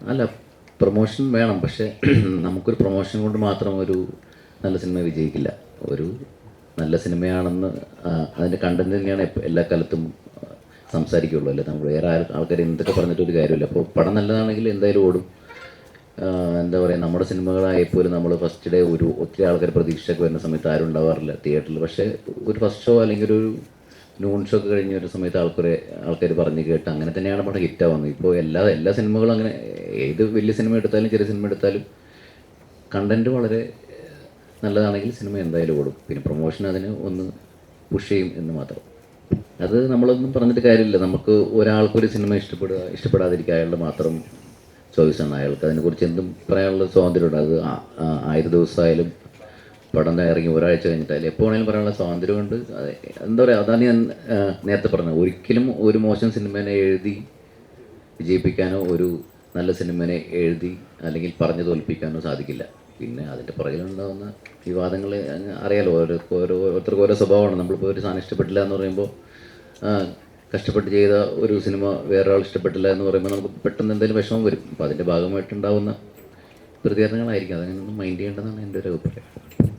അല്ല പ്രൊമോഷൻ വേണം. പക്ഷേ നമുക്കൊരു പ്രൊമോഷൻ കൊണ്ട് മാത്രം ഒരു നല്ല സിനിമ വിജയിക്കില്ല. ഒരു നല്ല സിനിമയാണെന്ന് അതിന്റെ കണ്ടന്റ് തന്നെയാണ് എല്ലാ കാലത്തും സംസാരിക്കുള്ളൂ. അല്ലേ? നമ്മൾ വേറെ ആൾക്കാർ എന്തൊക്കെ പറഞ്ഞിട്ട് ഒരു കാര്യമില്ല. അപ്പോൾ പടം നല്ലതാണെങ്കിൽ എന്തായാലും ഓടും. എന്താ പറയുക നമ്മുടെ സിനിമകളായപ്പോലും നമ്മൾ ഫസ്റ്റ് ഡേ ഒരു ഒത്തിരി ആൾക്കാർ പ്രതീക്ഷയൊക്കെ വരുന്ന സമയത്ത് ആരും ഉണ്ടാവാറില്ല തിയേറ്ററിൽ പക്ഷേ ഒരു ഫസ്റ്റ് ഷോ അല്ലെങ്കിൽ ഒരു നൂൺ ഷോ ഒക്കെ കഴിഞ്ഞ ഒരു സമയത്ത് ആൾക്കാരെ ആൾക്കാർ പറഞ്ഞ് കേട്ട് അങ്ങനെ തന്നെയാണ് പടം ഹിറ്റാവുന്നത് ഇപ്പോൾ എല്ലാ എല്ലാ സിനിമകളും അങ്ങനെ ഏത് വലിയ സിനിമ എടുത്താലും ചെറിയ സിനിമ എടുത്താലും കണ്ടന്റ് വളരെ നല്ലതാണെങ്കിൽ സിനിമ എന്തായാലും ഓടും. പിന്നെ പ്രൊമോഷൻ അതിന് ഒന്ന് പുഷ് ചെയ്യും എന്ന് മാത്രം. അത് നമ്മളൊന്നും പറഞ്ഞിട്ട് കാര്യമില്ല. നമുക്ക് ഒരാൾക്കൊരു സിനിമ ഇഷ്ടപ്പെടുക ഇഷ്ടപ്പെടാതിരിക്കുക അയാളുടെ മാത്രം ചോയ്സാണ് അയാൾക്ക് അതിനെക്കുറിച്ച് എന്തും പറയാനുള്ള സ്വാതന്ത്ര്യമുണ്ട്. അത് ആയിരം ദിവസമായാലും പടം ഇറങ്ങി ഒരാഴ്ച കഴിഞ്ഞിട്ടായാലും എപ്പോൾ വേണമെങ്കിലും പറയാനുള്ള സ്വാതന്ത്ര്യമുണ്ട് എന്താ പറയുക അതാണ് ഞാൻ നേരത്തെ പറഞ്ഞത്. ഒരിക്കലും ഒരു മോശം സിനിമേനെ എഴുതി വിജയിപ്പിക്കാനോ ഒരു നല്ല സിനിമേനെ എഴുതി അല്ലെങ്കിൽ പറഞ്ഞു തോൽപ്പിക്കാനോ സാധിക്കില്ല. പിന്നെ അതിന്റെ പുറകിലുണ്ടാകുന്ന വിവാദങ്ങൾ അറിയാലോ. ഓരോ ഓരോ ഓരോരുത്തർക്കും ഓരോ സ്വഭാവമാണ്. നമ്മളിപ്പോൾ ഒരു സാധനം ഇഷ്ടപ്പെട്ടില്ല എന്ന് പറയുമ്പോൾ കഷ്ടപ്പെട്ട് ചെയ്ത ഒരു സിനിമ വേറൊരാൾ ഇഷ്ടപ്പെട്ടില്ല എന്ന് പറയുമ്പോൾ നമുക്ക് പെട്ടെന്ന് എന്തെങ്കിലും വിഷമം വരും. അപ്പോൾ അതിന്റെ ഭാഗമായിട്ടുണ്ടാകുന്ന പ്രതികരണങ്ങളായിരിക്കും. അതങ്ങനെയൊന്നും മൈൻഡ് ചെയ്യേണ്ടതാണ് എന്റെ ഒരു അഭിപ്രായം.